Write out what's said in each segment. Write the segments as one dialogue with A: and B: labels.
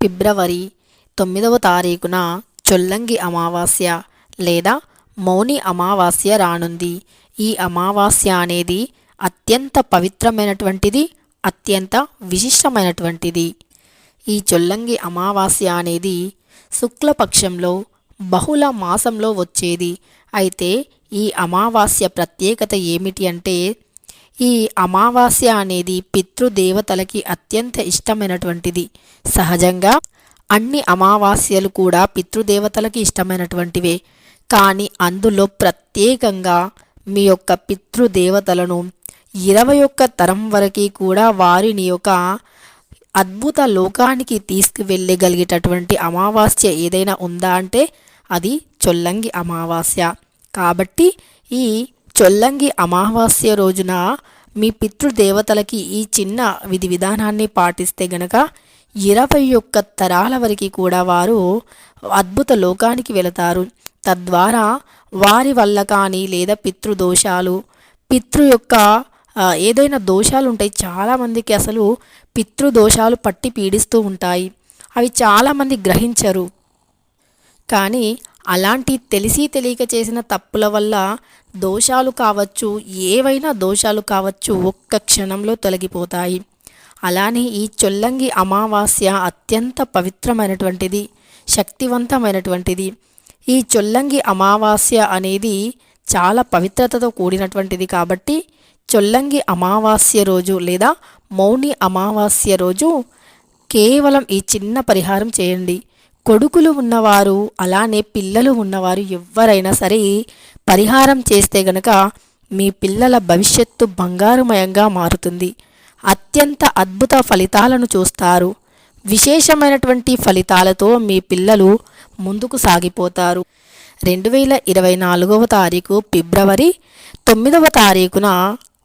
A: ఫిబ్రవరి తొమ్మిదవ తారీఖున చొల్లంగి అమావాస్య లేదా మౌని అమావాస్య రానుంది. ఈ అమావాస్య అనేది అత్యంత పవిత్రమైనటువంటిది అత్యంత విశిష్టమైనటువంటిది. ఈ చొల్లంగి అమావాస్య అనేది శుక్లపక్షంలో బహుళ మాసంలో వచ్చేది. అయితే ఈ అమావాస్య ప్రత్యేకత ఏమిటి అంటే ఈ అమావాస్య అనేది పితృదేవతలకి అత్యంత ఇష్టమైనటువంటిది. సహజంగా అన్ని అమావాస్యలు కూడా పితృదేవతలకి ఇష్టమైనటువంటివే. కానీ అందులో ప్రత్యేకంగా మీ యొక్క పితృదేవతలను ఇరవై ఒక్క తరం వరకు కూడా వారిని ఒక అద్భుత లోకానికి తీసుకువెళ్ళగలిగేటటువంటి అమావాస్య ఏదైనా ఉందా అంటే అది చొల్లంగి అమావాస్య. కాబట్టి ఈ చొల్లంగి అమావాస్య రోజున మీ పితృదేవతలకి ఈ చిన్న విధి విధానాన్ని పాటిస్తే గనక ఇరవై ఒక్క తరాల వరకు కూడా వారు అద్భుత లోకానికి వెళతారు. తద్వారా వారి వల్ల కానీ లేదా పితృదోషాలు పితృ యొక్క ఏదైనా దోషాలు ఉంటాయి చాలామందికి అసలు పితృదోషాలు పట్టి పీడిస్తూ ఉంటాయి. అవి చాలామంది గ్రహించరు. కానీ అలాంటి తెలిసి తెలియక చేసిన తప్పుల వల్ల దోషాలు కావచ్చు ఏవైనా దోషాలు కావచ్చు ఒక్క క్షణంలో తొలగిపోతాయి. అలానే ఈ చొల్లంగి అమావాస్య అత్యంత పవిత్రమైనటువంటిది శక్తివంతమైనటువంటిది. ఈ చొల్లంగి అమావాస్య అనేది చాలా పవిత్రతతో కూడినటువంటిది కాబట్టి చొల్లంగి అమావాస్య రోజు లేదా మౌని అమావాస్య రోజు కేవలం ఈ చిన్న పరిహారం చేయండి. కొడుకులు ఉన్నవారు అలానే పిల్లలు ఉన్నవారు ఎవరైనా సరే పరిహారం చేస్తే గనక మీ పిల్లల భవిష్యత్తు బంగారుమయంగా మారుతుంది. అత్యంత అద్భుత ఫలితాలను చూస్తారు. విశేషమైనటువంటి ఫలితాలతో మీ పిల్లలు ముందుకు సాగిపోతారు. రెండు వేల ఇరవై నాలుగవ తారీఖు ఫిబ్రవరి తొమ్మిదవ తారీఖున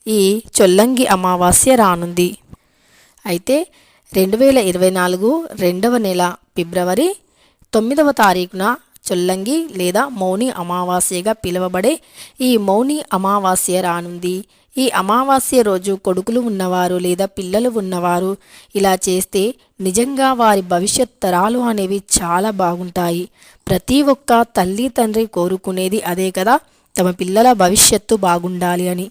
A: ఈ చొల్లంగి అమావాస్య రానుంది. అయితే రెండు వేల ఇరవై నాలుగు రెండవ నెల ఫిబ్రవరి తొమ్మిదవ తారీఖున చొల్లంగి లేదా మౌని అమావాస్యగా పిలువబడే ఈ మౌని అమావాస్య రానుంది. ఈ అమావాస్య రోజు కొడుకులు ఉన్నవారు లేదా పిల్లలు ఉన్నవారు ఇలా చేస్తే నిజంగా వారి భవిష్యత్ తరాలు అనేవి చాలా బాగుంటాయి. ప్రతి ఒక్క తల్లి తండ్రి కోరుకునేది అదే కదా తమ పిల్లల భవిష్యత్తు బాగుండాలి అని.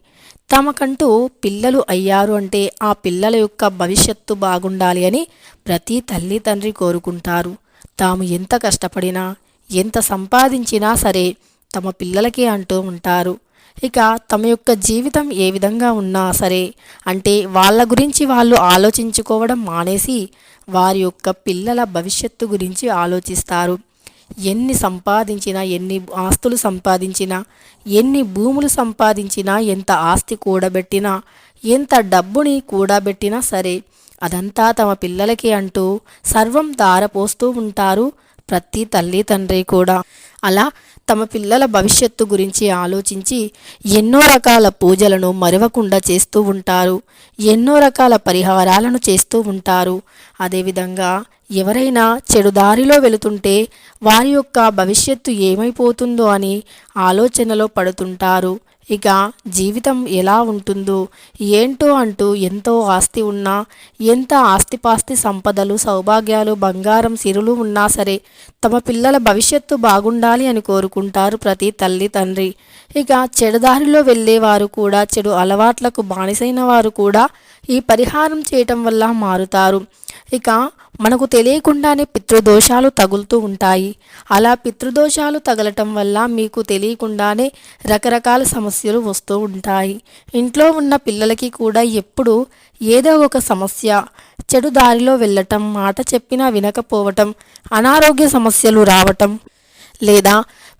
A: తమకంటూ పిల్లలు అయ్యారు అంటే ఆ పిల్లల యొక్క భవిష్యత్తు బాగుండాలి అని ప్రతి తల్లి తండ్రి కోరుకుంటారు. తాము ఎంత కష్టపడినా ఎంత సంపాదించినా సరే తమ పిల్లలకే అంటూ ఉంటారు. ఇక తమ యొక్క జీవితం ఏ విధంగా ఉన్నా సరే అంటే వాళ్ళ గురించి వాళ్ళు ఆలోచించుకోవడం మానేసి వారి యొక్క పిల్లల భవిష్యత్తు గురించి ఆలోచిస్తారు. ఎన్ని సంపాదించినా ఎన్ని ఆస్తులు సంపాదించినా ఎన్ని భూములు సంపాదించినా ఎంత ఆస్తి కూడబెట్టినా ఎంత డబ్బుని కూడబెట్టినా సరే అదంతా తమ పిల్లలకి అంటూ సర్వం దారపోస్తూ ఉంటారు ప్రతి తల్లి తండ్రి కూడా. అలా తమ పిల్లల భవిష్యత్తు గురించి ఆలోచించి ఎన్నో రకాల పూజలను మరవకుండా చేస్తూ ఉంటారు. ఎన్నో రకాల పరిహారాలను చేస్తూ ఉంటారు. అదేవిధంగా ఎవరైనా చెడు దారిలో వెళుతుంటే వారి యొక్క భవిష్యత్తు ఏమైపోతుందో అని ఆలోచనలో పడుతుంటారు. ఇక జీవితం ఎలా ఉంటుందో ఏంటో అంటూ ఎంతో ఆస్తి ఉన్నా ఎంత ఆస్తిపాస్తి సంపదలు సౌభాగ్యాలు బంగారం సిరులు ఉన్నా సరే తమ పిల్లల భవిష్యత్తు బాగుండాలి అని కోరుకుంటారు ప్రతి తల్లి తండ్రి. ఇక చెడుదారిలో వెళ్ళేవారు కూడా చెడు అలవాట్లకు బానిసైన వారు కూడా ఈ పరిహారం చేయటం వల్ల మారుతారు. ఇక మనకు తెలియకుండానే పితృదోషాలు తగులుతూ ఉంటాయి. అలా పితృదోషాలు తగలటం వల్ల మీకు తెలియకుండానే రకరకాల సమస్యలు వస్తూ ఉంటాయి. ఇంట్లో ఉన్న పిల్లలకి కూడా ఎప్పుడు ఏదో ఒక సమస్య చెడు దారిలో వెళ్ళటం మాట చెప్పినా వినకపోవటం అనారోగ్య సమస్యలు రావటం లేదా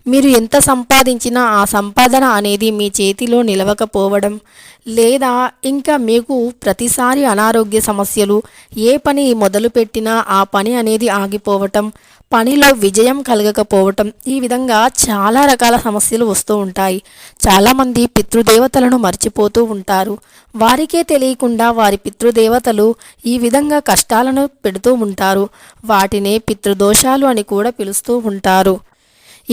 A: మీరు ఎంత సంపాదించినా ఆ సంపాదన అనేది మీ చేతిలో నిలవకపోవడం లేదా ఇంకా మీకు ప్రతిసారి అనారోగ్య సమస్యలు ఏ పని మొదలుపెట్టినా ఆ పని అనేది ఆగిపోవటం పనిలో విజయం కలగకపోవటం ఈ విధంగా చాలా రకాల సమస్యలు వస్తూ ఉంటాయి. చాలామంది పితృదేవతలను మర్చిపోతూ ఉంటారు. వారికే తెలియకుండా వారి పితృదేవతలు ఈ విధంగా కష్టాలను పెడుతూ ఉంటారు. వాటినే పితృదోషాలు అని కూడా పిలుస్తూ ఉంటారు.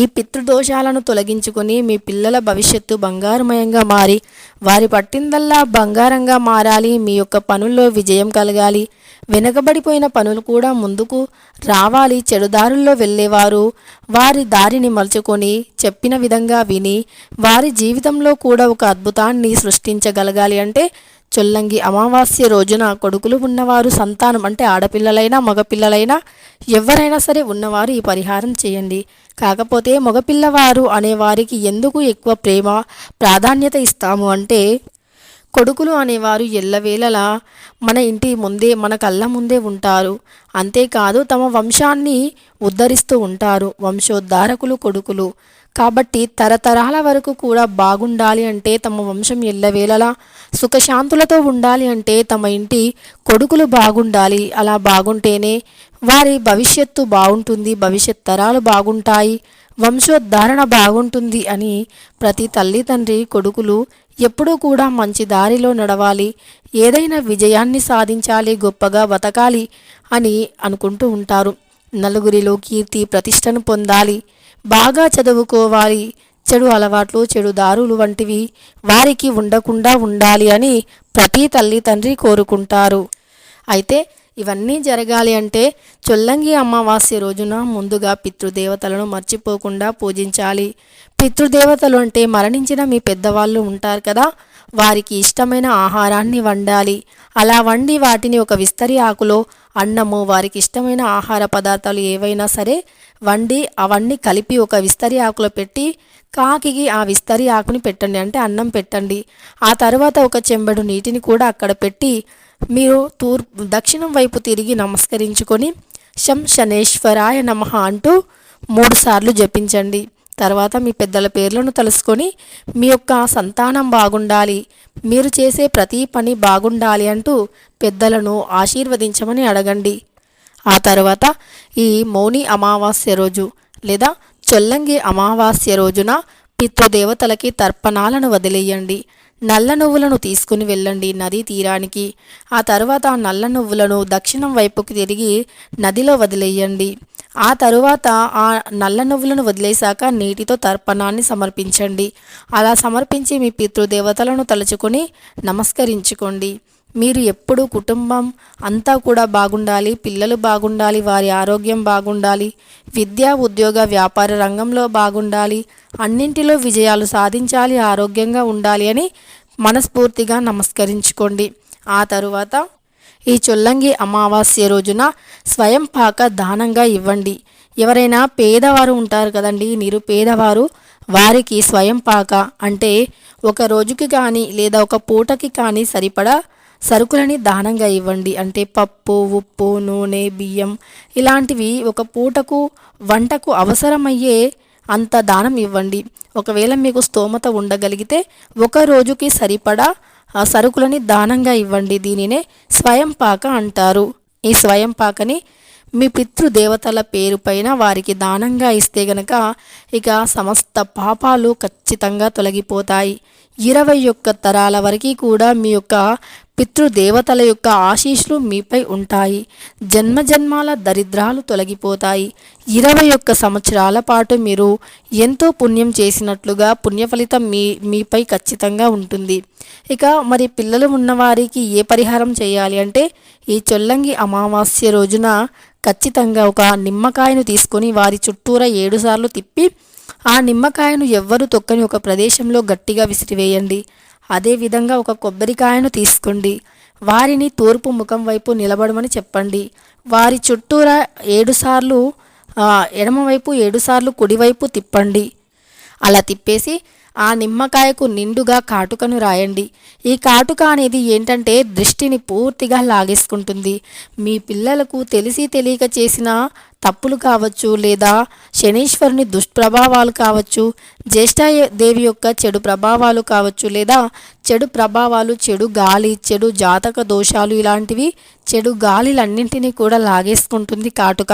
A: ఈ పితృదోషాలను తొలగించుకొని మీ పిల్లల భవిష్యత్తు బంగారుమయంగా మారి వారి పట్టిందల్లా బంగారంగా మారాలి మీ యొక్క పనుల్లో విజయం కలగాలి. వెనకబడిపోయిన పనులు కూడా ముందుకు రావాలి. చెడుదారుల్లో వెళ్ళేవారు వారి దారిని మలుచుకొని చెప్పిన విధంగా విని వారి జీవితంలో కూడా ఒక అద్భుతాన్ని సృష్టించగలగాలి. అంటే చొల్లంగి అమావాస్య రోజున కొడుకులు ఉన్నవారు సంతానం అంటే ఆడపిల్లలైనా మగపిల్లలైనా ఎవరైనా సరే ఉన్నవారు ఈ పరిహారం చేయండి. కాకపోతే మగపిల్లవారు అనేవారికి ఎందుకు ఎక్కువ ప్రేమ ప్రాధాన్యత ఇస్తాము అంటే కొడుకులు అనేవారు ఎల్లవేళలా మన ఇంటి ముందే మన కళ్ళ ముందే ఉంటారు. అంతేకాదు తమ వంశాన్ని ఉద్ధరిస్తూ ఉంటారు. వంశోద్ధారకులు కొడుకులు. కాబట్టి తరతరాల వరకు కూడా బాగుండాలి అంటే తమ వంశం ఎల్లవేళలా సుఖశాంతులతో ఉండాలి అంటే తమ ఇంటి కొడుకులు బాగుండాలి. అలా బాగుంటేనే వారి భవిష్యత్తు బాగుంటుంది భవిష్యత్ తరాలు బాగుంటాయి వంశోద్ధారణ బాగుంటుంది అని ప్రతి తల్లి తండ్రి కొడుకులు ఎప్పుడూ కూడా మంచి దారిలో నడవాలి. ఏదైనా విజయాన్ని సాధించాలి గొప్పగా బతకాలి అని అనుకుంటూ ఉంటారు. నలుగురిలో కీర్తి ప్రతిష్టను పొందాలి. బాగా చదువుకోవాలి. చెడు అలవాట్లు చెడు దారులు వంటివి వారికి ఉండకుండా ఉండాలి అని ప్రతి తల్లి తండ్రి కోరుకుంటారు. అయితే ఇవన్నీ జరగాలి అంటే చొల్లంగి అమావాస్య రోజున ముందుగా పితృదేవతలను మర్చిపోకుండా పూజించాలి. పితృదేవతలు అంటే మరణించిన మీ పెద్దవాళ్ళు ఉంటారు కదా వారికి ఇష్టమైన ఆహారాన్ని వండాలి. అలా వండి వాటిని ఒక విస్తరి ఆకులో అన్నము వారికి ఇష్టమైన ఆహార పదార్థాలు ఏవైనా సరే వండి అవన్నీ కలిపి ఒక విస్తరి ఆకులో పెట్టి కాకి ఆ విస్తరి ఆకుని పెట్టండి అంటే అన్నం పెట్టండి. ఆ తర్వాత ఒక చెంబడు నీటిని కూడా అక్కడ పెట్టి మీరు తూర్పు దక్షిణం వైపు తిరిగి నమస్కరించుకొని శం శనేశ్వరాయ నమః అంటూ మూడుసార్లు జపించండి. తర్వాత మీ పెద్దల పేర్లను తెలుసుకొని మీ యొక్క సంతానం బాగుండాలి మీరు చేసే ప్రతి పని బాగుండాలి అంటూ పెద్దలను ఆశీర్వదించమని అడగండి. ఆ తర్వాత ఈ మౌని అమావాస్య రోజు లేదా చొల్లంగి అమావాస్య రోజున పితృదేవతలకి తర్పణాలను వదిలేయండి. నల్ల నువ్వులను తీసుకుని వెళ్ళండి నదీ తీరానికి. ఆ తర్వాత ఆ నల్ల నువ్వులను దక్షిణం వైపుకి తిరిగి నదిలో వదిలేయండి. ఆ తరువాత ఆ నల్ల నువ్వులను వదిలేశాక నీటితో తర్పణాన్ని సమర్పించండి. అలా సమర్పించి మీ పితృదేవతలను తలుచుకొని నమస్కరించుకోండి. మీరు ఎప్పుడు కుటుంబం అంతా కూడా బాగుండాలి పిల్లలు బాగుండాలి వారి ఆరోగ్యం బాగుండాలి విద్యా ఉద్యోగ వ్యాపార రంగంలో బాగుండాలి అన్నింటిలో విజయాలు సాధించాలి ఆరోగ్యంగా ఉండాలి అని మనస్ఫూర్తిగా నమస్కరించుకోండి. ఆ తరువాత ఈ చొల్లంగి అమావాస్య రోజున స్వయం పాక దానంగా ఇవ్వండి. ఎవరైనా పేదవారు ఉంటారు కదండి నిరుపేదవారు వారికి స్వయం పాక అంటే ఒక రోజుకి కానీ లేదా ఒక పూటకి కానీ సరిపడా సరుకులని దానంగా ఇవ్వండి. అంటే పప్పు ఉప్పు నూనె బియ్యం ఇలాంటివి ఒక పూటకు వంటకు అవసరమయ్యే అంత దానం ఇవ్వండి. ఒకవేళ మీకు స్తోమత ఉండగలిగితే ఒక రోజుకి సరిపడా ఆ సరుకులని దానంగా ఇవ్వండి. దీనినే స్వయం పాక అంటారు. ఈ స్వయం పాకని మీ పితృదేవతల పేరుపైన వారికి దానంగా ఇస్తే గనక ఇక సమస్త పాపాలు ఖచ్చితంగా తొలగిపోతాయి. ఇరవై ఒక్క తరాల వరకు కూడా మీ యొక్క పితృదేవతల యొక్క ఆశీస్సులు మీపై ఉంటాయి. జన్మజన్మాల దరిద్రాలు తొలగిపోతాయి. ఇరవై ఒక్క సంవత్సరాల పాటు మీరు ఎంతో పుణ్యం చేసినట్లుగా పుణ్య ఫలితం మీ మీపై ఖచ్చితంగా ఉంటుంది. ఇక మరి పిల్లలు ఉన్నవారికి ఏ పరిహారం చేయాలి అంటే ఈ చొల్లంగి అమావాస్య రోజున ఖచ్చితంగా ఒక నిమ్మకాయను తీసుకొని వారి చుట్టూరా ఏడుసార్లు తిప్పి ఆ నిమ్మకాయను ఎవ్వరూ తొక్కని ఒక ప్రదేశంలో గట్టిగా విసిరివేయండి. అదేవిధంగా ఒక కొబ్బరికాయను తీసుకోండి. వారిని తూర్పు ముఖం వైపు నిలబడమని చెప్పండి. వారి చుట్టూరా ఏడుసార్లు ఎడమవైపు ఏడుసార్లు కుడివైపు తిప్పండి. అలా తిప్పేసి ఆ నిమ్మకాయకు నిండుగా కాటుకను రాయండి. ఈ కాటుక అనేది ఏంటంటే దృష్టిని పూర్తిగా లాగేసుకుంటుంది. మీ పిల్లలకు తెలిసి తెలియక చేసిన తప్పులు కావచ్చు లేదా శనీశ్వరుని దుష్ప్రభావాలు కావచ్చు జ్యేష్ఠదేవి యొక్క చెడు ప్రభావాలు కావచ్చు లేదా చెడు ప్రభావాలు చెడు గాలి చెడు జాతక దోషాలు ఇలాంటివి చెడు గాలిలన్నింటినీ కూడా లాగేసుకుంటుంది కాటుక.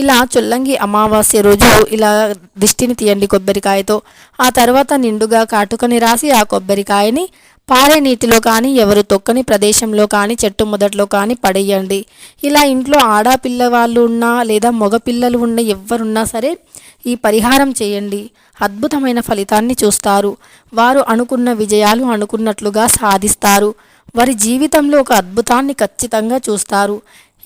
A: ఇలా చొల్లంగి అమావాస్య రోజు ఇలా దిష్టిని తీయండి కొబ్బరికాయతో. ఆ తర్వాత నిండుగా కాటుకని రాసి ఆ కొబ్బరికాయని పారే నీటిలో కానీ ఎవరు తొక్కని ప్రదేశంలో కానీ చెట్టు మొదట్లో కానీ పడేయండి. ఇలా ఇంట్లో ఆడపిల్లవాళ్ళు ఉన్నా లేదా మగపిల్లలు ఉన్న ఎవరున్నా సరే ఈ పరిహారం చేయండి. అద్భుతమైన ఫలితాన్ని చూస్తారు. వారు అనుకున్న విజయాలు అనుకున్నట్లుగా సాధిస్తారు. వారి జీవితంలో ఒక అద్భుతాన్ని ఖచ్చితంగా చూస్తారు.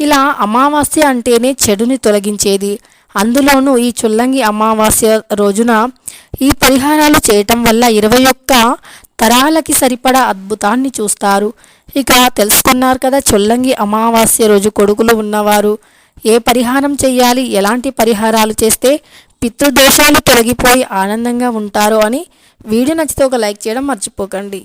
A: ఇలా అమావాస్య అంటేనే చెడుని తొలగించేది. అందులోనూ ఈ చుల్లంగి అమావాస్య రోజున ఈ పరిహారాలు చేయటం వల్ల ఇరవై ఒక్క తరాలకి సరిపడా అద్భుతాన్ని చూస్తారు. ఇక తెలుసుకున్నారు కదా చొల్లంగి అమావాస్య రోజు కొడుకులు ఉన్నవారు ఏ పరిహారం చేయాలి ఎలాంటి పరిహారాలు చేస్తే పితృదోషాలు తొలగిపోయి ఆనందంగా ఉంటారో అని వీడియో నచ్చితే ఒక లైక్ చేయడం మర్చిపోకండి.